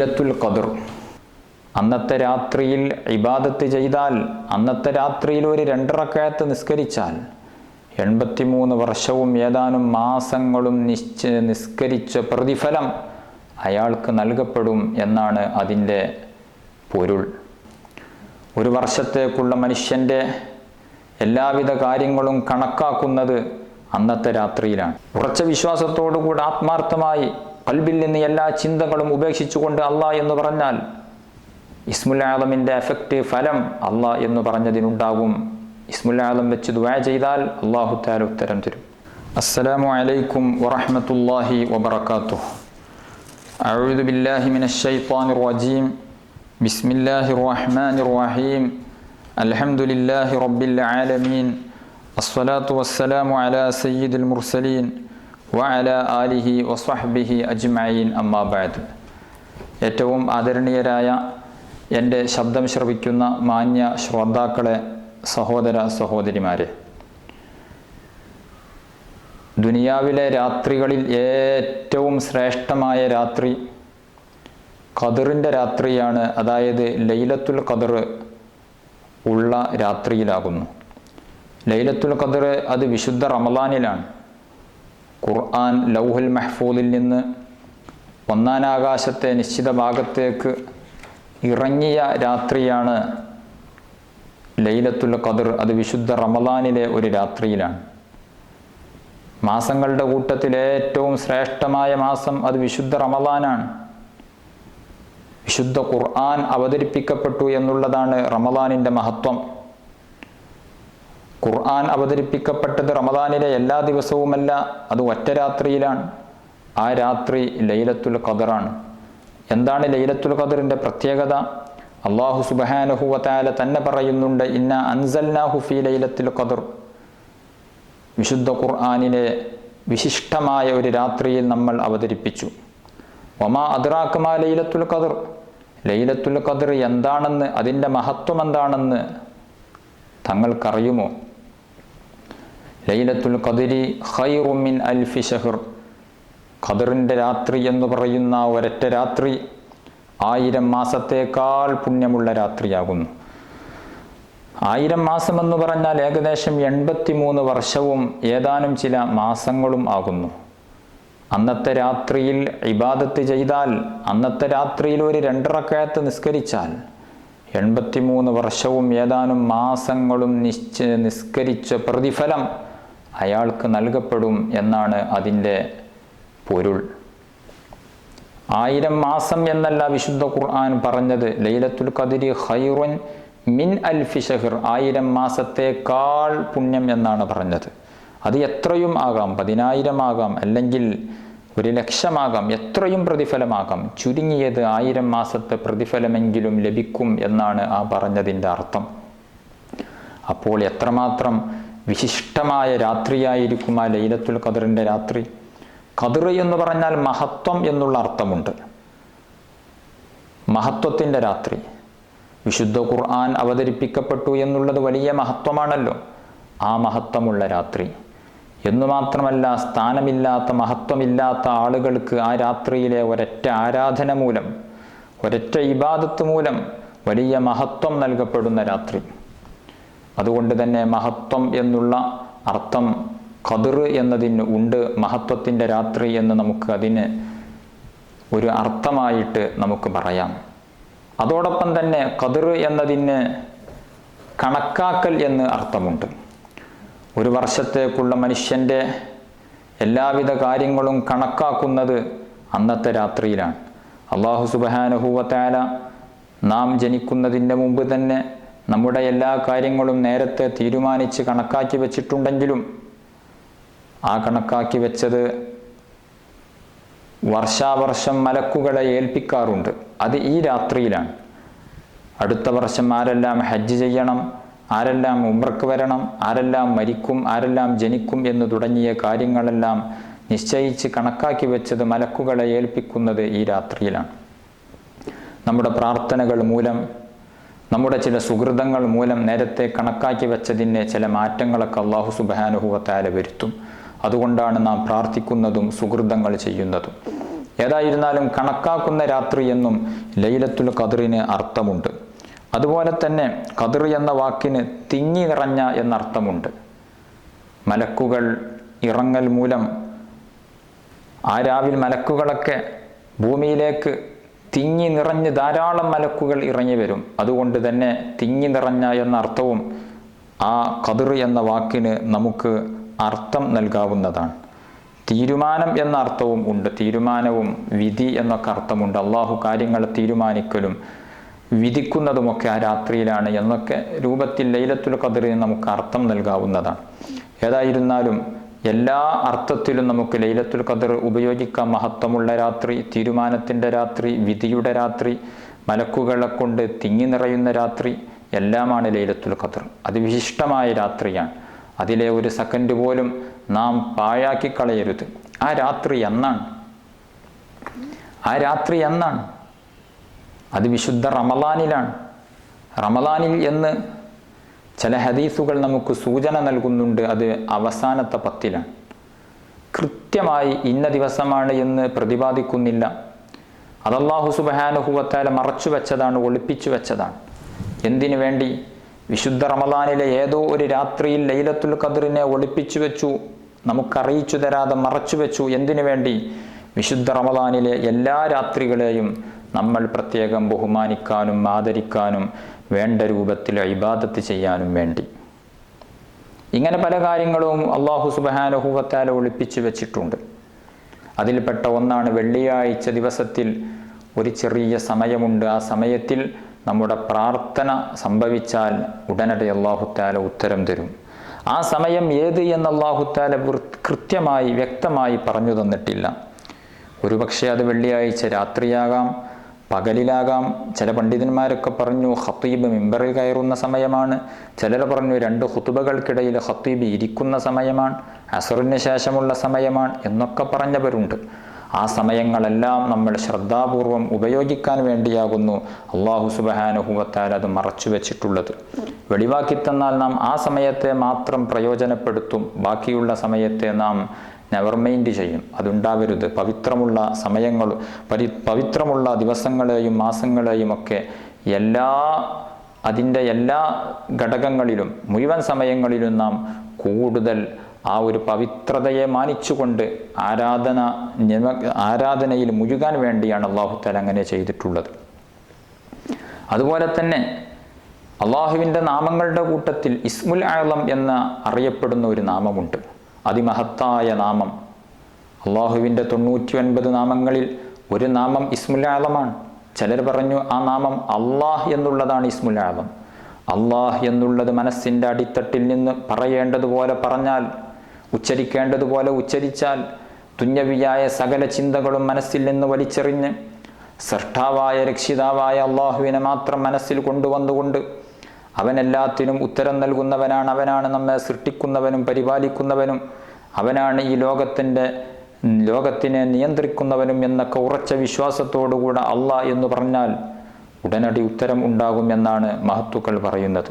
ലത്തുൽ ഖദർ. അന്നത്തെ രാത്രിയിൽ ഇബാദത്ത് ചെയ്താൽ അന്നത്തെ രാത്രിയിൽ ഒരു രണ്ടറക്കയത്ത് നിസ്കരിച്ചാൽ എൺപത്തിമൂന്ന് വർഷവും ഏതാനും മാസങ്ങളും നിശ്ച നിസ്കരിച്ച പ്രതിഫലം അയാൾക്ക് നൽകപ്പെടും എന്നാണ് അതിന്റെ പൊരുൾ. ഒരു വർഷത്തേക്കുള്ള മനുഷ്യന്റെ എല്ലാവിധ കാര്യങ്ങളും കണക്കാക്കുന്നത് അന്നത്തെ രാത്രിയിലാണ്. ഉറച്ച വിശ്വാസത്തോടുകൂടി ആത്മാർത്ഥമായി കൽബിൽ നിന്ന് എല്ലാ ചിന്തകളും ഉപേക്ഷിച്ചുകൊണ്ട് അള്ളാ എന്ന് പറഞ്ഞാൽ ഇസ്മുൽ ആലമിൻ്റെ എഫക്റ്റ് ഫലം അള്ളാ എന്ന് പറഞ്ഞതിനുണ്ടാകും ഇസ്മുൽ ആലം വെച്ച് ദുആ ചെയ്താൽ അള്ളാഹു താല ഉത്തരം തരും അസ്സലാമു അലൈക്കും വറഹ്മത്തുള്ളാഹി വബറകാതുഹു أعوذ بالله من الشيطان الرجيم بسم الله الرحمن الرحيم الحمد لله رب العالمين الصلاة والسلام على سيد المرسلين വഅല ആലിഹി വസ്വഹ്ബിഹി അജ്മഈൻ അമ്മാബാദ് ഏറ്റവും ആദരണീയരായ എന്റെ ശബ്ദം ശ്രവിക്കുന്ന മാന്യ ശ്രോതാക്കളെ സഹോദര സഹോദരിമാരെ. ദുനിയാവിലെ രാത്രികളിൽ ഏറ്റവും ശ്രേഷ്ഠമായ രാത്രി കതിറിന്റെ രാത്രിയാണ്. അതായത് ലൈലത്തുൽ കതിർ ഉള്ള രാത്രിയിലാകുന്നു. ലൈലത്തുൽ കതിർ അത് വിശുദ്ധ റമലാനിലാണ് ഖുർആൻ ലൗഹുൽ മെഹ്ഫൂദിൽ നിന്ന് ഒന്നാനാകാശത്തെ നിശ്ചിത ഭാഗത്തേക്ക് ഇറങ്ങിയ രാത്രിയാണ് ലൈലത്തുൽ ഖദർ. അത് വിശുദ്ധ റമദാനിലെ ഒരു രാത്രിയിലാണ്. മാസങ്ങളുടെ കൂട്ടത്തിൽ ഏറ്റവും ശ്രേഷ്ഠമായ മാസം അത് വിശുദ്ധ റമദാനാണ്. വിശുദ്ധ ഖുർആൻ അവതരിപ്പിക്കപ്പെട്ടു എന്നുള്ളതാണ് റമദാനിന്റെ മഹത്വം. ഖുർആൻ അവതരിപ്പിക്കപ്പെട്ടത് റമദാനിലെ എല്ലാ ദിവസവുമല്ല അത് ഒറ്റ രാത്രിയിലാണ്. ആ രാത്രി ലൈലത്തുൽ ഖദറാണ്. എന്താണ് ലൈലത്തുൽ ഖദറിന്റെ പ്രത്യേകത? അള്ളാഹു സുബഹാനഹുവത്താല തന്നെ പറയുന്നുണ്ട് ഇന്ന അൻസൽനാഹു ഫി ലൈലത്തുൽ ഖദർ. വിശുദ്ധ ഖുർആാനിലെ വിശിഷ്ടമായ ഒരു രാത്രിയിൽ നമ്മൾ അവതരിപ്പിച്ചു. ഒമാ അദ്രാക്കുമാ ലൈലത്തുൽ ഖദർ? ലൈലത്തുൽ ഖദർ എന്താണെന്ന് അതിന്റെ മഹത്വം എന്താണെന്ന് തങ്ങൾക്കറിയുമോ? ലൈലത്തുൽ ഖദരി ഖൈറുമിൻ അൽഫി ഷഹർ ഖദറിന്റെ രാത്രി എന്ന് പറയുന്ന ഒരൊറ്റ രാത്രി ആയിരം മാസത്തേക്കാൾ പുണ്യമുള്ള രാത്രിയാകുന്നു. ആയിരം മാസം എന്ന് പറഞ്ഞാൽ ഏകദേശം എൺപത്തിമൂന്ന് വർഷവും ഏതാനും ചില മാസങ്ങളും ആകുന്നു. അന്നത്തെ രാത്രിയിൽ ഇബാദത്ത് ചെയ്താൽ അന്നത്തെ രാത്രിയിൽ ഒരു രണ്ടറക്കയത്ത് നിസ്കരിച്ചാൽ എൺപത്തിമൂന്ന് വർഷവും ഏതാനും മാസങ്ങളും നിശ്ച നിസ്കരിച്ച പ്രതിഫലം അയാൾക്ക് നൽകപ്പെടും എന്നാണ് അതിന്റെ പൊരുൾ. ആയിരം മാസം എന്നല്ല വിശുദ്ധ ഖുർആൻ പറഞ്ഞത്. ലൈലത്തുൽ ഖദിരി ഹൈറുൻ മിൻ അൽഫി ഷഹർ ആയിരം മാസത്തേക്കാൾ പുണ്യം എന്നാണ് പറഞ്ഞത്. അത് എത്രയും ആകാം. പതിനായിരം ആകാം. അല്ലെങ്കിൽ ഒരു ലക്ഷമാകാം. എത്രയും പ്രതിഫലമാകാം. ചുരുങ്ങിയത് ആയിരം മാസത്തെ പ്രതിഫലമെങ്കിലും ലഭിക്കും എന്നാണ് ആ പറഞ്ഞതിന്റെ അർത്ഥം. അപ്പോൾ എത്രമാത്രം വിശിഷ്ടമായ രാത്രിയായിരിക്കും ആ ലൈലത്തുൽ ഖദറിന്റെ രാത്രി. ഖദർ എന്ന് പറഞ്ഞാൽ മഹത്വം എന്നുള്ള അർത്ഥമുണ്ട്. മഹത്വത്തിന്റെ രാത്രി. വിശുദ്ധ ഖുർആൻ അവതരിപ്പിക്കപ്പെട്ടു എന്നുള്ളത് വലിയ മഹത്വമാണല്ലോ. ആ മഹത്വമുള്ള രാത്രി. എന്നു മാത്രമല്ല സ്ഥാനമില്ലാത്ത മഹത്വമില്ലാത്ത ആളുകൾക്ക് ആ രാത്രിയിലെ ഒരൊറ്റ ആരാധന മൂലം ഒരൊറ്റ ഇബാദത്ത് മൂലം വലിയ മഹത്വം നൽകപ്പെടുന്ന രാത്രി. അതുകൊണ്ട് തന്നെ മഹത്വം എന്നുള്ള അർത്ഥം ഖദർ എന്നതിന് ഉണ്ട്. മഹത്വത്തിന്റെ രാത്രി എന്ന് നമുക്ക് അതിന് ഒരു അർത്ഥമായിട്ട് നമുക്ക് പറയാം. അതോടൊപ്പം തന്നെ ഖദർ എന്നതിന് കണക്കാക്കൽ എന്ന് അർത്ഥമുണ്ട്. ഒരു വർഷത്തേക്കുള്ള മനുഷ്യന്റെ എല്ലാവിധ കാര്യങ്ങളും കണക്കാക്കുന്നത് അന്നത്തെ രാത്രിയിലാണ്. അള്ളാഹു സുബാനുഹൂവത്താല നാം ജനിക്കുന്നതിന്റെ മുമ്പ് തന്നെ നമ്മുടെ എല്ലാ കാര്യങ്ങളും നേരത്തെ തീരുമാനിച്ച് കണക്കാക്കി വെച്ചിട്ടുണ്ടെങ്കിലും ആ കണക്കാക്കി വെച്ചത് വർഷാവർഷം മലക്കുകളെ ഏൽപ്പിക്കാറുണ്ട്. അത് ഈ രാത്രിയിലാണ്. അടുത്ത വർഷം ആരെല്ലാം ഹജ്ജ് ചെയ്യണം ആരെല്ലാം ഉംറക്ക് വരണം ആരെല്ലാം മരിക്കും ആരെല്ലാം ജനിക്കും എന്ന് തുടങ്ങിയ കാര്യങ്ങളെല്ലാം നിശ്ചയിച്ച് കണക്കാക്കി വെച്ചത് മലക്കുകളെ ഏൽപ്പിക്കുന്നത് ഈ രാത്രിയിലാണ്. നമ്മുടെ പ്രാർത്ഥനകൾ മൂലം നമ്മുടെ ചില സുഹൃതങ്ങൾ മൂലം നേരത്തെ കണക്കാക്കി വെച്ചതിന് ചില മാറ്റങ്ങളൊക്കെ അള്ളാഹു സുബാനുഹുവത്താല വരുത്തും. അതുകൊണ്ടാണ് നാം പ്രാർത്ഥിക്കുന്നതും സുഹൃതങ്ങൾ ചെയ്യുന്നതും. ഏതായിരുന്നാലും കണക്കാക്കുന്ന രാത്രി എന്നും ലൈലത്തുൽ കതിറിന് അർത്ഥമുണ്ട്. അതുപോലെ തന്നെ കതിർ എന്ന വാക്കിന് തിങ്ങി നിറഞ്ഞ എന്നർത്ഥമുണ്ട്. മലക്കുകൾ ഇറങ്ങൽ മൂലം ആ രാവിൽ മലക്കുകളൊക്കെ ഭൂമിയിലേക്ക് തിങ്ങി നിറഞ്ഞ് ധാരാളം മലക്കുകൾ ഇറങ്ങി വരും. അതുകൊണ്ട് തന്നെ തിങ്ങി നിറഞ്ഞ എന്ന അർത്ഥവും ആ കതിർ എന്ന വാക്കിന് നമുക്ക് അർത്ഥം നൽകാവുന്നതാണ്. തീരുമാനം എന്ന അർത്ഥവും ഉണ്ട്. തീരുമാനവും വിധി എന്നൊക്കെ അർത്ഥമുണ്ട്. അള്ളാഹു കാര്യങ്ങൾ തീരുമാനിക്കലും വിധിക്കുന്നതുമൊക്കെ ആ രാത്രിയിലാണ് എന്നൊക്കെ രൂപത്തിൽ ലൈലത്തുൽ കതിറിന് നമുക്ക് അർത്ഥം നൽകാവുന്നതാണ്. ഏതായിരുന്നാലും എല്ലാ അർത്ഥത്തിലും നമുക്ക് ലൈലത്തുൽ ഖദർ ഉപയോഗിക്കാം. മഹത്വമുള്ള രാത്രി തീരുമാനത്തിന്റെ രാത്രി വിധിയുടെ രാത്രി മലക്കുകളെ കൊണ്ട് തിങ്ങി നിറയുന്ന രാത്രി എല്ലാമാണ് ലൈലത്തുൽ ഖദർ. അത് വിശിഷ്ടമായ രാത്രിയാണ്. അതിലെ ഒരു സെക്കൻഡ് പോലും നാം പാഴാക്കി കളയരുത്. ആ രാത്രി എന്നാണ്? ആ രാത്രി എന്നാണ്? അത് വിശുദ്ധ റമലാനിലാണ് റമലാനിൽ എന്ന് ചില ഹദീസുകൾ നമുക്ക് സൂചന നൽകുന്നുണ്ട് അത് അവസാനത്തെ പത്തിലാണ്. കൃത്യമായി ഇന്ന ദിവസമാണ് എന്ന് പ്രതിപാദിക്കുന്നില്ല. അതല്ലാഹു സുബഹാനുഹൂവത്താല മറച്ചു വെച്ചതാണ് ഒളിപ്പിച്ചു വെച്ചതാണ്. എന്തിനു വേണ്ടി? വിശുദ്ധ റമദാനിലെ ഏതോ ഒരു രാത്രിയിൽ ലൈലത്തുൽ ഖദറിനെ ഒളിപ്പിച്ചു വെച്ചു നമുക്കറിയിച്ചു തരാതെ മറച്ചു വെച്ചു. എന്തിനു വേണ്ടി? വിശുദ്ധ റമദാനിലെ എല്ലാ രാത്രികളെയും നമ്മൾ പ്രത്യേകം ബഹുമാനിക്കാനും ആദരിക്കാനും വേണ്ട രൂപത്തിൽ ഇബാദത്ത് ചെയ്യാനും വേണ്ടി. ഇങ്ങനെ പല കാര്യങ്ങളും അള്ളാഹു സുബഹാനുഹൂവത്താല ഒളിപ്പിച്ചു വെച്ചിട്ടുണ്ട്. അതിൽപ്പെട്ട ഒന്നാണ് വെള്ളിയാഴ്ച ദിവസത്തിൽ ഒരു ചെറിയ സമയമുണ്ട്. ആ സമയത്തിൽ നമ്മുടെ പ്രാർത്ഥന സംഭവിച്ചാൽ ഉടനടി അള്ളാഹുത്താല ഉത്തരം തരും. ആ സമയം ഏത് എന്ന് അള്ളാഹുത്താല കൃത്യമായി വ്യക്തമായി പറഞ്ഞു തന്നിട്ടില്ല. ഒരുപക്ഷെ അത് വെള്ളിയാഴ്ച രാത്രിയാകാം പകലിലാകാം. ചില പണ്ഡിതന്മാരൊക്കെ പറഞ്ഞു ഹത്തീബ് മിമ്പറിൽ കയറുന്ന സമയമാണ്. ചിലർ പറഞ്ഞു രണ്ട് ഹുത്തുബകൾക്കിടയിൽ ഹത്തീബ് ഇരിക്കുന്ന സമയമാണ്. അസറിന് ശേഷമുള്ള സമയമാണ് എന്നൊക്കെ പറഞ്ഞവരുണ്ട്. ആ സമയങ്ങളെല്ലാം നമ്മൾ ശ്രദ്ധാപൂർവം ഉപയോഗിക്കാൻ വേണ്ടിയാകുന്നു. അള്ളാഹു സുബഹാനുഹൂവത്താൽ അത് മറച്ചു വെച്ചിട്ടുള്ളത്. വെളിവാക്കി തന്നാൽ നാം ആ സമയത്തെ മാത്രം പ്രയോജനപ്പെടുത്തും. ബാക്കിയുള്ള സമയത്തെ നാം നെവർ മൈൻഡ് ചെയ്യും. അതുണ്ടാവരുത്. പവിത്രമുള്ള സമയങ്ങൾ പരി പവിത്രമുള്ള ദിവസങ്ങളെയും മാസങ്ങളെയും ഒക്കെ എല്ലാ അതിന്റെ എല്ലാ ഘടകങ്ങളിലും മുഴുവൻ സമയങ്ങളിലും നാം കൂടുതൽ ആ ഒരു പവിത്രതയെ മാനിച്ചുകൊണ്ട് ആരാധന ആരാധനയിൽ മുഴുകാൻ വേണ്ടിയാണ് അള്ളാഹുത്താൽ അങ്ങനെ ചെയ്തിട്ടുള്ളത്. അതുപോലെ തന്നെ അള്ളാഹുവിന്റെ നാമങ്ങളുടെ കൂട്ടത്തിൽ ഇസ്മുൽ ആളം എന്ന അറിയപ്പെടുന്ന ഒരു നാമമുണ്ട്. അതിമഹത്തായ നാമം. അള്ളാഹുവിന്റെ തൊണ്ണൂറ്റി ഒൻപത് നാമങ്ങളിൽ ഒരു നാമം ഇസ്മുൽ ആലമാണ്. ചിലർ പറഞ്ഞു ആ നാമം അള്ളാഹ് എന്നുള്ളതാണ് ഇസ്മുൽ ആലം. അള്ളാഹ് എന്നുള്ളത് മനസ്സിന്റെ അടിത്തട്ടിൽ നിന്ന് പറയേണ്ടതുപോലെ പറഞ്ഞാൽ ഉച്ചരിക്കേണ്ടതുപോലെ ഉച്ചരിച്ചാൽ തുഞ്ഞവിയായ സകല ചിന്തകളും മനസ്സിൽ നിന്ന് വലിച്ചെറിഞ്ഞ് സൃഷ്ടാവായ രക്ഷിതാവായ അള്ളാഹുവിനെ മാത്രം മനസ്സിൽ കൊണ്ടുവന്നുകൊണ്ട് അവനെല്ലാത്തിനും ഉത്തരം നൽകുന്നവനാണ് അവനാണ് നമ്മെ സൃഷ്ടിക്കുന്നവനും പരിപാലിക്കുന്നവനും. അവനാണ് ഈ ലോകത്തിന്റെ ലോകത്തിനെ നിയന്ത്രിക്കുന്നവനും എന്നൊക്കെ ഉറച്ച വിശ്വാസത്തോടുകൂടെ അല്ല എന്ന് പറഞ്ഞാൽ ഉടനടി ഉത്തരം ഉണ്ടാകും എന്നാണ് മഹത്തുക്കൾ പറയുന്നത്.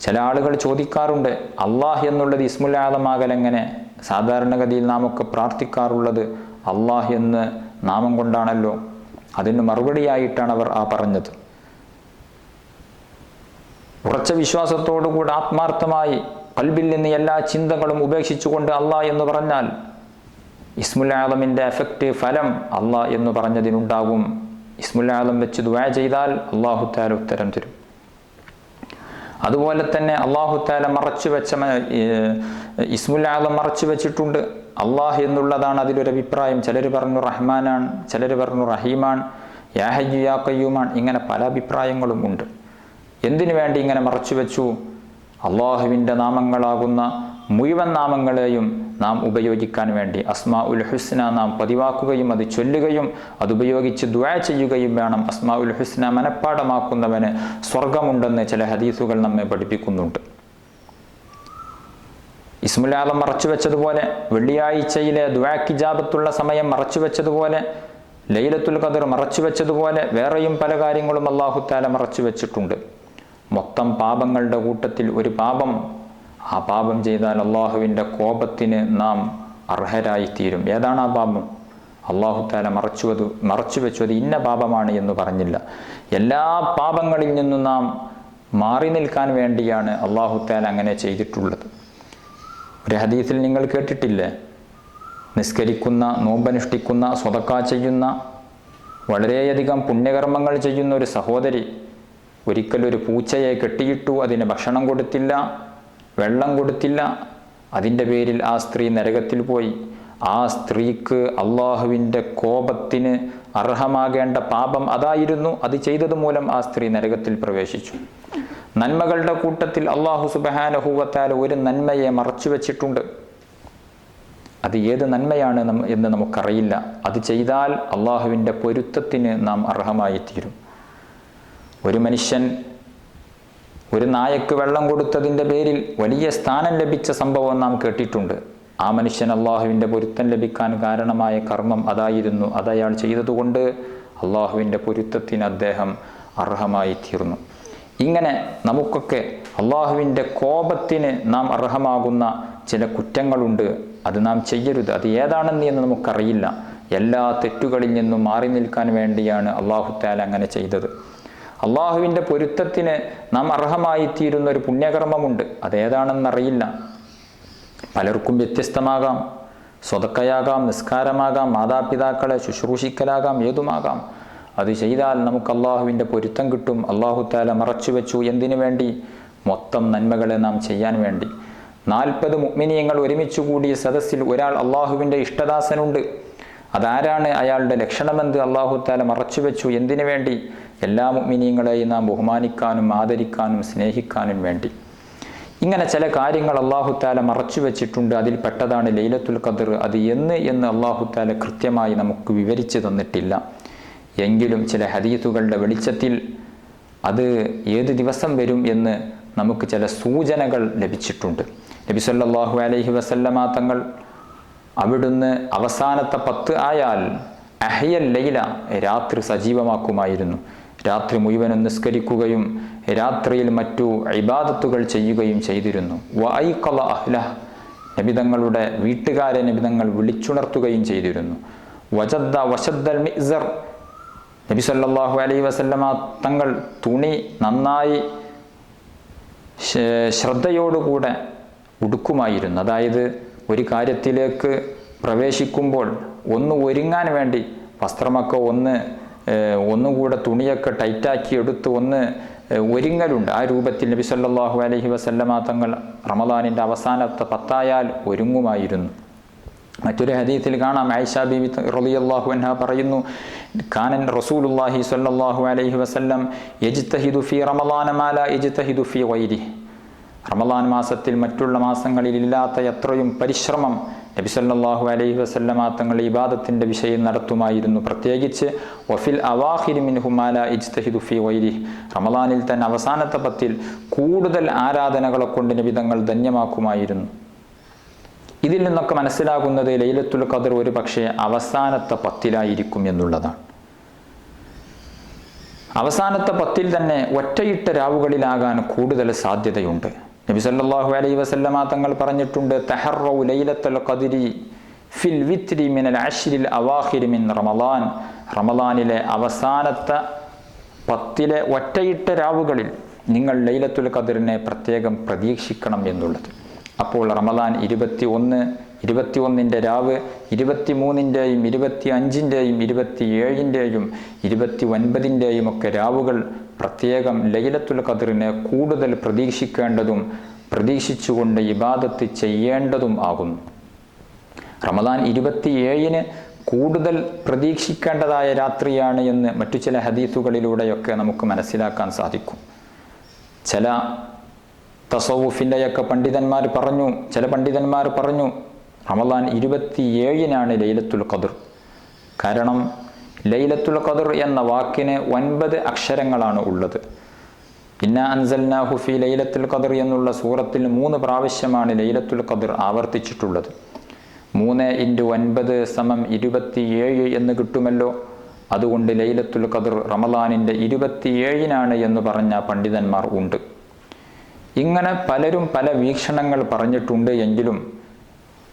ചില ആളുകൾ ചോദിക്കാറുണ്ട് അള്ളാഹ് എന്നുള്ളത് ഇസ്മുൽ ആലമാകൽ എങ്ങനെ? സാധാരണഗതിയിൽ നാം ഒക്കെ പ്രാർത്ഥിക്കാറുള്ളത് അള്ളാഹ് എന്ന് നാമം കൊണ്ടാണല്ലോ. അതിന് മറുപടിയായിട്ടാണ് അവർ ആ പറഞ്ഞത്. ഉറച്ച വിശ്വാസത്തോടുകൂടി ആത്മാർത്ഥമായി കൽബിൽ നിന്ന് എല്ലാ ചിന്തകളും ഉപേക്ഷിച്ചുകൊണ്ട് അല്ല എന്ന് പറഞ്ഞാൽ ഇസ്മുൽ ആലമിന്റെ എഫക്റ്റ് ഫലം അല്ല എന്ന് പറഞ്ഞതിനുണ്ടാകും. ഇസ്മുൽ ആലം വെച്ച് ദുവാ ചെയ്താൽ അള്ളാഹു താല ഉത്തരം തരും. അതുപോലെ തന്നെ അള്ളാഹു താല മറച്ചു വെച്ച ഇസ്മുൽ ആലം മറച്ചു വെച്ചിട്ടുണ്ട്. അള്ളാഹ് എന്നുള്ളതാണ് അതിലൊരു അഭിപ്രായം. ചിലർ പറഞ്ഞു റഹ്മാനാണ് ചിലർ പറഞ്ഞു റഹീമാൻ യാഹയ്യു യാ ഇങ്ങനെ പല അഭിപ്രായങ്ങളും ഉണ്ട്. എന്തിനു വേണ്ടി ഇങ്ങനെ മറച്ചു വെച്ചു? അള്ളാഹുവിന്റെ നാമങ്ങളാകുന്ന മുഴുവൻ നാമങ്ങളെയും നാം ഉപയോഗിക്കാൻ വേണ്ടി അസ്മാ ഉൽ ഹുസ്ന നാം പതിവാക്കുകയും അത് ചൊല്ലുകയും അതുപയോഗിച്ച് ദുആ ചെയ്യുകയും വേണം. അസ്മാ ഉൽ ഹുസ്ന മനഃപ്പാടമാക്കുന്നവന് സ്വർഗമുണ്ടെന്ന് ചില ഹദീസുകൾ നമ്മെ പഠിപ്പിക്കുന്നുണ്ട്. ഇസ്മുലാലം മറച്ചു വെച്ചതുപോലെ വെള്ളിയാഴ്ചയിലെ ദുആക്കിജാബത്തുള്ള സമയം മറച്ചു വെച്ചതുപോലെ ലൈലത്തുൽ ഖദർ മറച്ചു വെച്ചതുപോലെ വേറെയും പല കാര്യങ്ങളും അള്ളാഹുത്താല മറച്ചു വെച്ചിട്ടുണ്ട്. മൊത്തം പാപങ്ങളുടെ കൂട്ടത്തിൽ ഒരു പാപം. ആ പാപം ചെയ്താൽ അള്ളാഹുവിന്റെ കോപത്തിന് നാം അർഹരായിത്തീരും. ഏതാണ് ആ പാപം? അള്ളാഹുത്താല മറച്ചുവത് മറച്ചു വെച്ചു അത് ഇന്ന പാപമാണ് എന്ന് പറഞ്ഞില്ല. എല്ലാ പാപങ്ങളിൽ നിന്നും നാം മാറി നിൽക്കാൻ വേണ്ടിയാണ് അള്ളാഹുത്താല അങ്ങനെ ചെയ്തിട്ടുള്ളത്. ഒരു ഹദീസിൽ നിങ്ങൾ കേട്ടിട്ടില്ലേ? നിസ്കരിക്കുന്ന നോമ്പനുഷ്ഠിക്കുന്ന സ്വതക്ക ചെയ്യുന്ന വളരെയധികം പുണ്യകർമ്മങ്ങൾ ചെയ്യുന്ന ഒരു സഹോദരി ഒരിക്കലൊരു പൂച്ചയെ കെട്ടിയിട്ടു അതിന് ഭക്ഷണം കൊടുത്തില്ല വെള്ളം കൊടുത്തില്ല. അതിന്റെ പേരിൽ ആ സ്ത്രീ നരകത്തിൽ പോയി. ആ സ്ത്രീക്ക് അള്ളാഹുവിന്റെ കോപത്തിന് അർഹമാകേണ്ട പാപം അതായിരുന്നു. അത് ചെയ്തത് മൂലം ആ സ്ത്രീ നരകത്തിൽ പ്രവേശിച്ചു. നന്മകളുടെ കൂട്ടത്തിൽ അള്ളാഹു സുബഹാനഹൂവത്താൽ ഒരു നന്മയെ മറച്ചു വച്ചിട്ടുണ്ട്. അത് ഏത് നന്മയാണ് എന്ന് നമുക്കറിയില്ല. അത് ചെയ്താൽ അള്ളാഹുവിന്റെ പൊരുത്തത്തിന് നാം അർഹമായി തീരും ഒരു മനുഷ്യൻ ഒരു നായക്ക് വെള്ളം കൊടുത്തതിന്റെ പേരിൽ വലിയ സ്ഥാനം ലഭിച്ച സംഭവം നാം കേട്ടിട്ടുണ്ട്. ആ മനുഷ്യൻ അള്ളാഹുവിന്റെ പൊരുത്തം ലഭിക്കാൻ കാരണമായ കർമ്മം അതായിരുന്നു. അതയാൾ ചെയ്തതുകൊണ്ട് അള്ളാഹുവിന്റെ പൊരുത്തത്തിന് അദ്ദേഹം അർഹമായി തീർന്നു. ഇങ്ങനെ നമുക്കൊക്കെ അള്ളാഹുവിന്റെ കോപത്തിന് നാം അർഹമാകുന്ന ചില കുറ്റങ്ങളുണ്ട്. അത് നാം ചെയ്യരുത്. അത് ഏതാണെന്ന് എന്ന് നമുക്കറിയില്ല. എല്ലാ തെറ്റുകളിൽ നിന്നും മാറി നിൽക്കാൻ വേണ്ടിയാണ് അള്ളാഹുത്താൽ അങ്ങനെ ചെയ്തത്. അള്ളാഹുവിന്റെ പൊരുത്തത്തിന് നാം അർഹമായിത്തീരുന്ന ഒരു പുണ്യകർമ്മമുണ്ട്. അതേതാണെന്നറിയില്ല. പലർക്കും വ്യത്യസ്തമാകാം. സ്വതക്കയാകാം നിസ്കാരമാകാം മാതാപിതാക്കളെ ശുശ്രൂഷിക്കലാകാം ഏതുമാകാം. അത് ചെയ്താൽ നമുക്ക് അള്ളാഹുവിന്റെ പൊരുത്തം കിട്ടും. അള്ളാഹു താല മറച്ചു വെച്ചു എന്തിനു വേണ്ടി? മൊത്തം നന്മകളെ നാം ചെയ്യാൻ വേണ്ടി. നാൽപ്പത് മുഗ്മിനിയങ്ങൾ ഒരുമിച്ച് കൂടിയ സദസ്സിൽ ഒരാൾ അള്ളാഹുവിന്റെ ഇഷ്ടദാസനുണ്ട്. അതാരാണ് അയാളുടെ ലക്ഷണമെന്ത് അള്ളാഹു താല മറച്ചു വെച്ചു എന്തിനു വേണ്ടി? എല്ലാ മുഗ്മിനിയങ്ങളെയും നാം ബഹുമാനിക്കാനും ആദരിക്കാനും സ്നേഹിക്കാനും വേണ്ടി. ഇങ്ങനെ ചില കാര്യങ്ങൾ അള്ളാഹുത്താല മറച്ചു വെച്ചിട്ടുണ്ട്. അതിൽ പെട്ടതാണ് ലൈലത്തുൽ ഖദർ. അത് എന്ന് എന്ന് അള്ളാഹുത്താല കൃത്യമായി നമുക്ക് വിവരിച്ചു തന്നിട്ടില്ല. എങ്കിലും ചില ഹദീത്തുകളുടെ വെളിച്ചത്തിൽ അത് ഏത് ദിവസം വരും എന്ന് നമുക്ക് ചില സൂചനകൾ ലഭിച്ചിട്ടുണ്ട്. നബി സല്ലാഹു അലൈഹി വസല്ലമ തങ്ങൾ അവിടുന്ന് അവസാനത്തെ പത്ത് ആയാൽ അഹയൽ ലൈല രാത്രി സജീവമാക്കുമായിരുന്നു. രാത്രി മുഴുവനും നിസ്കരിക്കുകയും രാത്രിയിൽ മറ്റു ഇബാദത്തുകൾ ചെയ്യുകയും ചെയ്തിരുന്നു. വൈക്കല അഹ്ല നബിതങ്ങളുടെ വീട്ടുകാരെ നബിതങ്ങൾ വിളിച്ചുണർത്തുകയും ചെയ്തിരുന്നു. വജദ്ദ വശദ്ദൽ മിസർ നബി സല്ലാഹു അലൈ വസല്ലമ തങ്ങൾ തുണി നന്നായി ശ്രദ്ധയോടുകൂടെ ഉടുക്കുമായിരുന്നു. അതായത് ഒരു കാര്യത്തിലേക്ക് പ്രവേശിക്കുമ്പോൾ ഒന്ന് ഒരുങ്ങാൻ വേണ്ടി വസ്ത്രമൊക്കെ ഒന്ന് ഒന്നുകൂടെ തുണിയൊക്കെ ടൈറ്റാക്കി എടുത്ത് ഒന്ന് ഒരുങ്ങലുണ്ട്. ആ രൂപത്തിൽ നബി സല്ലല്ലാഹു അലഹി വസല്ലമാ തങ്ങൾ റമദാനിന്റെ അവസാനത്തെ പത്തായാൽ ഒരുങ്ങുമായിരുന്നു. മറ്റൊരു ഹദീത്തിൽ കാണാം. ആയിഷ റബി റളിയല്ലാഹു അൻഹ പറയുന്നു കാനൻ റസൂലുള്ളാഹി സ്വല്ലല്ലാഹു അലൈഹി വസല്ലം യജ്തഹിദു ഫി റമളാന മാല യജ്തഹിദു ഫി ഗൈരിഹി. റമളാൻ മാസത്തിൽ മറ്റുള്ള മാസങ്ങളിൽ ഇല്ലാത്ത എത്രയും പരിശ്രമം നബി സല്ലല്ലാഹു അലൈഹി വസല്ലമ തങ്ങൾ ഇബാദത്തിന്റെ വിഷയം നടത്തുമായിരുന്നു. പ്രത്യേകിച്ച് വഫിൽ അവാഹിരി ഹുമാല മാ ലാ ഇജ്തഹിദു ഫീ ഗൈരിഹി. റമളാനിൽ തന്നെ അവസാനത്തെ പത്തിൽ കൂടുതൽ ആരാധനകളെ കൊണ്ട് നിബിതങ്ങൾ ധന്യമാക്കുമായിരുന്നു. ഇതിൽ നിന്നൊക്കെ മനസ്സിലാകുന്നത് ലൈലത്തുൽ ഖദർ ഒരു പക്ഷേ അവസാനത്തെ പത്തിലായിരിക്കും എന്നുള്ളതാണ്. അവസാനത്തെ പത്തിൽ തന്നെ ഒറ്റയിട്ട രാവുകളിലാകാൻ കൂടുതൽ സാധ്യതയുണ്ട്. നബി സല്ലാഹു അലൈ വസല്ലമ തങ്ങൾ പറഞ്ഞിട്ടുണ്ട് തഹറൗ ലൈലത്തൽ ഖദ്രി ഫിൽ വിത്രി മിനൽ അഷിരിൽ അവാഹിരി മിൻ റമളാൻ റമളാനിലെ അവസാനത്തെ പത്തിലെ ഒറ്റയിട്ട രാവുകളിൽ നിങ്ങൾ ലൈലത്തുൽ ഖദറിനെ പ്രത്യേകം പ്രതീക്ഷിക്കണം എന്നുള്ളത്. അപ്പോൾ റമദാൻ ഇരുപത്തി ഒന്ന് ഇരുപത്തി ഒന്നിന്റെ രാവ് ഇരുപത്തി മൂന്നിന്റെയും ഇരുപത്തി അഞ്ചിന്റെയും ഇരുപത്തി ഏഴിന്റെയും ഇരുപത്തി ഒൻപതിന്റെയും ഒക്കെ രാവുകൾ പ്രത്യേകം ലൈലത്തുൽ ഖദറിനെ കൂടുതൽ പ്രതീക്ഷിക്കേണ്ടതും പ്രതീക്ഷിച്ചുകൊണ്ട് ഇബാദത്ത് ചെയ്യേണ്ടതും ആകുന്നു. റമദാൻ ഇരുപത്തിയേഴിന് കൂടുതൽ പ്രതീക്ഷിക്കേണ്ടതായ രാത്രിയാണ് എന്ന് മറ്റു ചില ഹദീസുകളിലൂടെയൊക്കെ നമുക്ക് മനസ്സിലാക്കാൻ സാധിക്കും. ചില തസവുഫിന്റെയൊക്കെ പണ്ഡിതന്മാർ പറഞ്ഞു ചില പണ്ഡിതന്മാർ പറഞ്ഞു റമദാൻ ഇരുപത്തിയേഴിനാണ് ലൈലത്തുൽ ഖദർ. കാരണം ലൈലത്തുൽ ഖദർ എന്ന വാക്കിന് ഒൻപത് അക്ഷരങ്ങളാണ് ഉള്ളത്. ഇന്ന അൻസൽനാഹു ഹുഫി ലൈലത്തുൽ ഖദർ എന്നുള്ള സൂറത്തിൽ മൂന്ന് പ്രാവശ്യമാണ് ലൈലത്തുൽ ഖദർ ആവർത്തിച്ചിട്ടുള്ളത്. മൂന്ന് ഇന്റു ഒൻപത് സമം ഇരുപത്തിയേഴ് എന്ന് കിട്ടുമല്ലോ. അതുകൊണ്ട് ലൈലത്തുൽ ഖദർ റമദാനിന്റെ ഇരുപത്തിയേഴിനാണ് എന്ന് പറഞ്ഞ പണ്ഡിതന്മാർ ഉണ്ട്. ഇങ്ങനെ പലരും പല വീക്ഷണങ്ങൾ പറഞ്ഞിട്ടുണ്ട് എങ്കിലും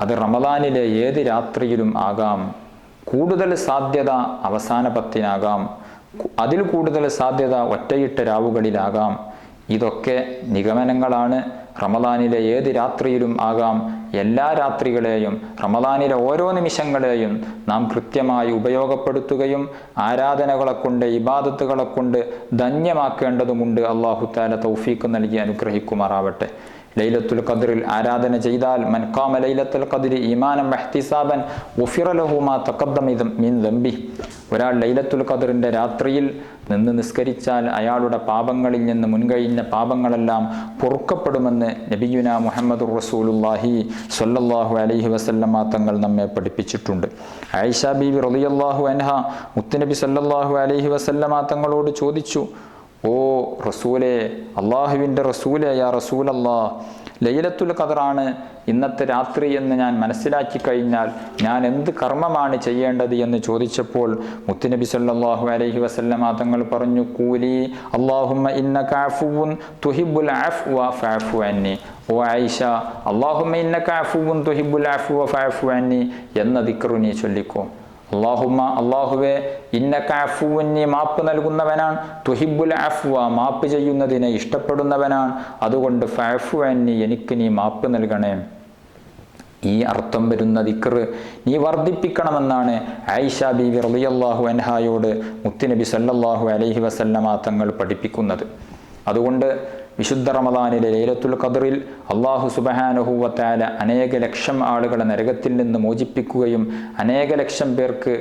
അത് റമദാനിലെ ഏത് രാത്രിയിലും ആകാം. കൂടുതൽ സാധ്യത അവസാന പത്തിനാകാം. അതിൽ കൂടുതൽ സാധ്യത ഒറ്റയിട്ട രാവുകളിലാകാം. ഇതൊക്കെ നിഗമനങ്ങളാണ്. റമദാനിലെ ഏത് രാത്രിയിലും ആകാം. എല്ലാ രാത്രികളെയും റമദാനിലെ ഓരോ നിമിഷങ്ങളെയും നാം കൃത്യമായി ഉപയോഗപ്പെടുത്തുകയും ആരാധനകളെ കൊണ്ട് ഇബാദത്തുകളെ കൊണ്ട് ധന്യമാക്കേണ്ടതുമുണ്ട്. അള്ളാഹു താല തൗഫീക്ക് നൽകി അനുഗ്രഹിക്കുമാറാവട്ടെ. ലൈലത്തുൽ ഖദറിൽ ആരാധന ചെയ്താൽ മൻ മൻകാമ ലൈലത്തുൽ ഖദരി ഈമാനം ലഹു ഉഫിറലഹുമാ തക്കദ്ദമിതം മിൻ ദമ്പി ഒരാൾ ലൈലത്തുൽ ഖദറിന്റെ രാത്രിയിൽ നിന്ന് നിസ്കരിച്ചാൽ അയാളുടെ പാപങ്ങളിൽ നിന്ന് മുൻകഴിഞ്ഞ പാപങ്ങളെല്ലാം പൊറുക്കപ്പെടുമെന്ന് നബിയുന മുഹമ്മദ് റസൂലുല്ലാഹി സ്വല്ലല്ലാഹു അലൈഹി വസല്ലമ തങ്ങൾ നമ്മെ പഠിപ്പിച്ചിട്ടുണ്ട്. ആയിഷ ബീബി റളിയല്ലാഹു അൻഹ മുത്തുനബി സല്ലല്ലാഹു അലൈഹി വസല്ലമ തങ്ങളോട് ചോദിച്ചു ഓ റസൂലെ അള്ളാഹുവിന്റെ റസൂലെ യാ റസൂലല്ലാ ലൈലത്തുൽ ഖദറാണ് ഇന്നത്തെ രാത്രി എന്ന് ഞാൻ മനസ്സിലാക്കി കഴിഞ്ഞാൽ ഞാൻ എന്ത് കർമ്മമാണ് ചെയ്യേണ്ടത് എന്ന് ചോദിച്ചപ്പോൾ മുത്തുനബി സല്ലാഹു അലൈഹി വസല്ലമ തങ്ങൾ പറഞ്ഞു കൂലി അള്ളാഹുമ്മ അന്നി. ഓ ആയിഷ അള്ളാഹുമ്മ ഇന്ന കാഫുവും തുഹിബുൽ അന്നി എന്ന ദിക്റു നീ ചൊല്ലിക്കോ. അള്ളാഹുമ്മ അള്ളാഹുവെ ഇന്നക അഫുവൻ നീ മാപ്പ് നൽകുന്നവനാണ്. തുഹിബുൽ അഫ്വ മാപ്പ് ചെയ്യുന്നതിനെ ഇഷ്ടപ്പെടുന്നവനാണ്. അതുകൊണ്ട് അന്നി എനിക്ക് നീ മാപ്പ് നൽകണേ. ഈ അർത്ഥം വരുന്ന ദിക്ർ നീ വർദ്ധിപ്പിക്കണമെന്നാണ് ആയിഷ ബീവി റളിയല്ലാഹു അൻഹായോട് മുത്തുനബി സല്ലല്ലാഹു അലൈഹി വസല്ലമ തങ്ങൾ പഠിപ്പിക്കുന്നത്. അതുകൊണ്ട് വിശുദ്ധ റമദാനിലെ ലൈലത്തുൽ ഖദറിൽ അള്ളാഹു സുബഹാനുഹൂവത്താല അനേക ലക്ഷം ആളുകളെ നരകത്തിൽ നിന്ന് മോചിപ്പിക്കുകയും അനേക ലക്ഷം പേർക്ക്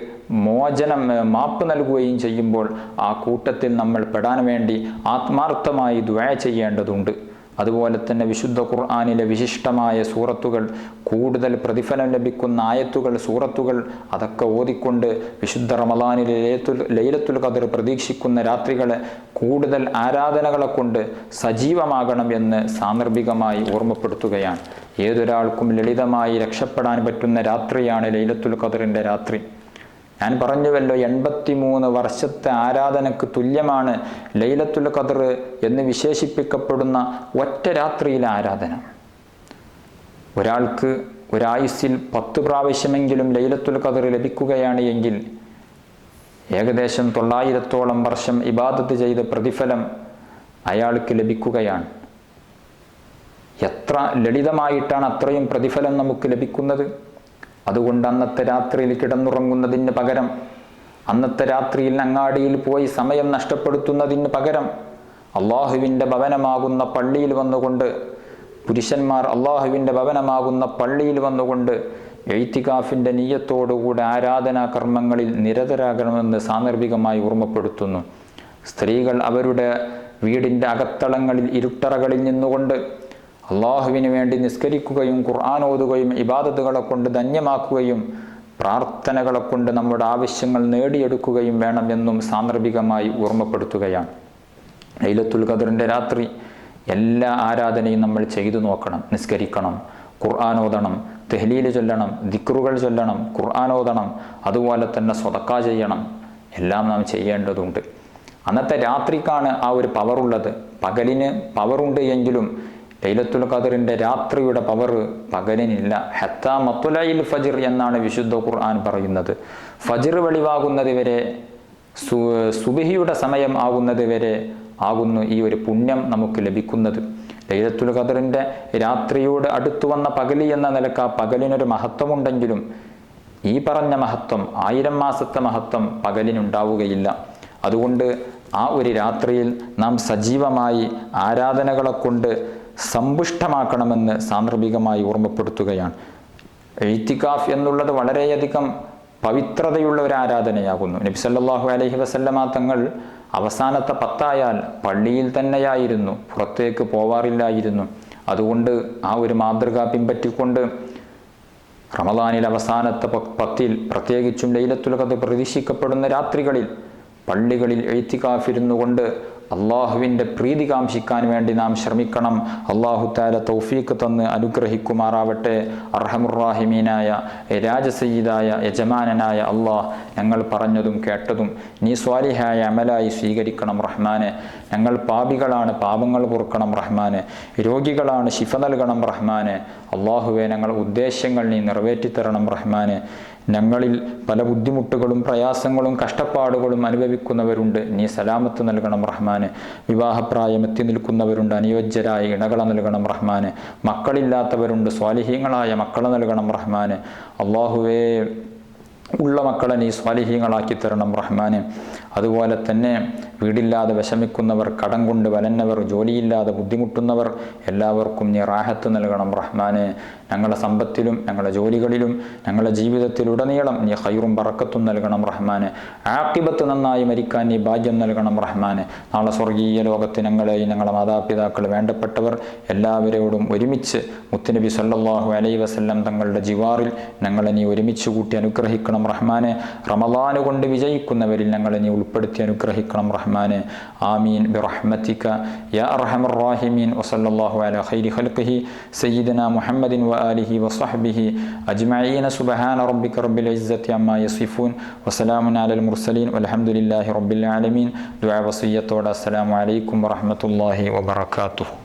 മോചനം മാപ്പ് നൽകുകയും ചെയ്യുമ്പോൾ ആ കൂട്ടത്തിൽ നമ്മൾ പെടാൻ വേണ്ടി ആത്മാർത്ഥമായി ദ്വയ ചെയ്യേണ്ടതുണ്ട്. അതുപോലെ തന്നെ വിശുദ്ധ ഖുർആാനിലെ വിശിഷ്ടമായ സൂറത്തുകൾ കൂടുതൽ പ്രതിഫലം ലഭിക്കുന്ന ആയത്തുകൾ സൂറത്തുകൾ അതൊക്കെ ഓതിക്കൊണ്ട് വിശുദ്ധ റമദാനിലെ ലൈലത്തുൽ ലൈലത്തുൽ ഖദർ പ്രതീക്ഷിക്കുന്ന രാത്രികളെ കൂടുതൽ ആരാധനകളെ കൊണ്ട് സജീവമാകണം എന്ന് സാന്ദർഭികമായി ഓർമ്മപ്പെടുത്തുകയാണ്. ഏതൊരാൾക്കും ലളിതമായി രക്ഷപ്പെടാൻ പറ്റുന്ന രാത്രിയാണ് ലൈലത്തുൽ ഖദറിന്റെ രാത്രി. ഞാൻ പറഞ്ഞുവല്ലോ എൺപത്തിമൂന്ന് വർഷത്തെ ആരാധനക്ക് തുല്യമാണ് ലൈലത്തുൽ ഖദർ എന്ന് വിശേഷിപ്പിക്കപ്പെടുന്ന ഒറ്റ രാത്രിയിലെ ആരാധന. ഒരാൾക്ക് ഒരായുസ്സിൽ പത്ത് പ്രാവശ്യമെങ്കിലും ലൈലത്തുൽ ഖദർ ലഭിക്കുകയാണ് എങ്കിൽ ഏകദേശം തൊള്ളായിരത്തോളം വർഷം ഇബാദത്ത് ചെയ്ത പ്രതിഫലം അയാൾക്ക് ലഭിക്കുകയാണ്. എത്ര ലളിതമായിട്ടാണ് അത്രയും പ്രതിഫലം നമുക്ക് ലഭിക്കുന്നത്? അതുകൊണ്ട് അന്നത്തെ രാത്രിയിൽ കിടന്നുറങ്ങുന്നതിന് പകരം അന്നത്തെ രാത്രിയിൽ അങ്ങാടിയിൽ പോയി സമയം നഷ്ടപ്പെടുത്തുന്നതിന് പകരം അള്ളാഹുവിന്റെ ഭവനമാകുന്ന പള്ളിയിൽ വന്നുകൊണ്ട് പുരുഷന്മാർ അള്ളാഹുവിന്റെ ഭവനമാകുന്ന പള്ളിയിൽ വന്നുകൊണ്ട് എഴുത്തികാഫിന്റെ നീയത്തോടുകൂടെ ആരാധനാ കർമ്മങ്ങളിൽ നിരതരാകണമെന്ന് സാന്ദർഭികമായി ഓർമ്മപ്പെടുത്തുന്നു. സ്ത്രീകൾ അവരുടെ വീടിന്റെ അകത്തളങ്ങളിൽ ഇരുട്ടറകളിൽ നിന്നുകൊണ്ട് അള്ളാഹുവിന് വേണ്ടി നിസ്കരിക്കുകയും ഖുർആൻ ഓതുകയും ഇബാദത്തുകളെ കൊണ്ട് ധന്യമാക്കുകയും പ്രാർത്ഥനകളെ കൊണ്ട് നമ്മുടെ ആവശ്യങ്ങൾ നേടിയെടുക്കുകയും വേണമെന്നും സാന്ദർഭികമായി ഓർമ്മപ്പെടുത്തുകയാണ്. ലൈലത്തുൽ ഖദറിന്റെ രാത്രി എല്ലാ ആരാധനയും നമ്മൾ ചെയ്തു നോക്കണം നിസ്കരിക്കണം ഖുർആൻ ഓതണം തെഹ്ലീൽ ചൊല്ലണം ദിക്റുകൾ ചൊല്ലണം ഖുർആൻ ഓതണം അതുപോലെ തന്നെ സ്വതക്ക ചെയ്യണം. എല്ലാം നാം ചെയ്യേണ്ടതുണ്ട്. അന്നത്തെ രാത്രിക്കാണ് ആ ഒരു പവറുള്ളത് പകലിന് പവറുണ്ട് എങ്കിലും ലൈലത്തുൽ ഖദറിന്റെ രാത്രിയുടെ പവർ പകലിനില്ല ഹത്ത മത്തുലയിൽ ഫജിർ എന്നാണ് വിശുദ്ധ ഖുർആൻ പറയുന്നത്. ഫജിർ വെളിവാകുന്നത് വരെ സുബിഹിയുടെ സമയം ആകുന്നത് വരെ ആകുന്നു ഈ ഒരു പുണ്യം നമുക്ക് ലഭിക്കുന്നത്. ലൈലത്തുൽ ഖദറിന്റെ രാത്രിയോട് അടുത്തു വന്ന പകലി എന്ന നിലയ്ക്ക് ആ പകലിനൊരു മഹത്വമുണ്ടെങ്കിലും ഈ പറഞ്ഞ മഹത്വം ആയിരം മാസത്തെ മഹത്വം പകലിനുണ്ടാവുകയില്ല. അതുകൊണ്ട് ആ ഒരു രാത്രിയിൽ നാം സജീവമായി ആരാധനകളെ കൊണ്ട് സമ്പുഷ്ടമാക്കണമെന്ന് സാന്ദർഭികമായി ഓർമ്മപ്പെടുത്തുകയാണ്. എഴുത്തിക്കാഫ് എന്നുള്ളത് വളരെയധികം പവിത്രതയുള്ള ഒരു ആരാധനയാകുന്നു. നബി സല്ലല്ലാഹു അലൈഹി വസല്ലമ തങ്ങൾ അവസാനത്തെ പത്തായാൽ പള്ളിയിൽ തന്നെയായിരുന്നു. പുറത്തേക്ക് പോവാറില്ലായിരുന്നു. അതുകൊണ്ട് ആ ഒരു മാതൃക പിൻപറ്റിക്കൊണ്ട് റമദാനിൽ അവസാനത്തെ പത്തിൽ പ്രത്യേകിച്ചും ലൈലത്തുൽ പ്രതീക്ഷിക്കപ്പെടുന്ന രാത്രികളിൽ പള്ളികളിൽ എഴുത്തിക്കാഫിരുന്നു കൊണ്ട് അള്ളാഹുവിന്റെ പ്രീതി കാംക്ഷിക്കാൻ വേണ്ടി നാം ശ്രമിക്കണം. അള്ളാഹു താല തൗഫീക്ക് തന്ന് അനുഗ്രഹിക്കുമാറാവട്ടെ. അർഹമുറാഹിമീനായ രാജസയ്യിദായ യജമാനനായ അള്ളാഹ് ഞങ്ങൾ പറഞ്ഞതും കേട്ടതും നീ സ്വാലിഹായ അമലായി സ്വീകരിക്കണം റഹ്മാനെ. ഞങ്ങൾ പാപികളാണ് പാപങ്ങൾ പൊറുക്കണം റഹ്മാനെ. രോഗികളാണ് ശിഫ നൽകണം റഹ്മാനെ. അള്ളാഹുവെ ഞങ്ങൾ ഉദ്ദേശങ്ങൾ നീ നിറവേറ്റിത്തരണം റഹ്മാനെ. ഞങ്ങളിൽ പല ബുദ്ധിമുട്ടുകളും പ്രയാസങ്ങളും കഷ്ടപ്പാടുകളും അനുഭവിക്കുന്നവരുണ്ട്. നീ സലാമത്ത് നൽകണം റഹ്മാന്. വിവാഹപ്രായം എത്തി നിൽക്കുന്നവരുണ്ട്. അനുയോജ്യരായ ഇണകളെ നൽകണം റഹ്മാന്. മക്കളില്ലാത്തവരുണ്ട്. സ്വാലിഹീങ്ങളായ മക്കളെ നൽകണം റഹ്മാന്. അള്ളാഹുവേ ഉള്ള മക്കളെ നീ സ്വാലിഹീങ്ങളാക്കി തരണം റഹ്മാന്. അതുപോലെ തന്നെ വീടില്ലാതെ വിഷമിക്കുന്നവർ കടം കൊണ്ട് വലന്നവർ ജോലിയില്ലാതെ ബുദ്ധിമുട്ടുന്നവർ എല്ലാവർക്കും നീ റാഹത്ത് നൽകണം റഹ്മാനെ. ഞങ്ങളുടെ സമ്പത്തിലും ഞങ്ങളുടെ ജോലികളിലും ഞങ്ങളുടെ ജീവിതത്തിലുടനീളം നീ ഹൈറും പറക്കത്തും നൽകണം റഹ്മാന്. ആക്കിബത്ത് നന്നായി മരിക്കാൻ നീ ഭാഗ്യം നൽകണം റഹ്മാന്. നാളെ സ്വർഗീയ ലോകത്ത് ഞങ്ങളെയും ഞങ്ങളുടെ മാതാപിതാക്കൾ വേണ്ടപ്പെട്ടവർ എല്ലാവരോടും ഒരുമിച്ച് മുത്തുനബി സല്ലാഹു അലൈ വസല്ലം തങ്ങളുടെ ജിവാറിൽ ഞങ്ങളെ നീ ഒരുമിച്ച് കൂട്ടി അനുഗ്രഹിക്കണം റഹ്മാനെ. റമദാന് കൊണ്ട് വിജയിക്കുന്നവരിൽ ഞങ്ങളെ നീ ഉൾപ്പെടുത്തി അനുഗ്രഹിക്കണം റഹ്മാനെ. ആമീൻ. ബിറഹ്മത്തിക്ക യാ അർഹമർ റാഹിമീൻ വസല്ലല്ലാഹു അലാ ഖൈരി ഖൽഖിഹി. സയ്യിദന മുഹമ്മദിൻ വആലിഹി വസഹ്ബിഹി അജ്മഈന. സുബ്ഹാന റബ്ബിക റബ്ബിൽ ഇസ്സത്തി അമ്മ യസിഫൂൻ. വസലാമുൻ അലൽ മുർസലീൻ വൽഹംദുലില്ലാഹി റബ്ബിൽ ആലമീൻ. ദുആ വസിയ്യത്തോടെ അസ്സലാമു അലൈക്കും വറഹ്മത്തുള്ളാഹി വബറകാതുഹു.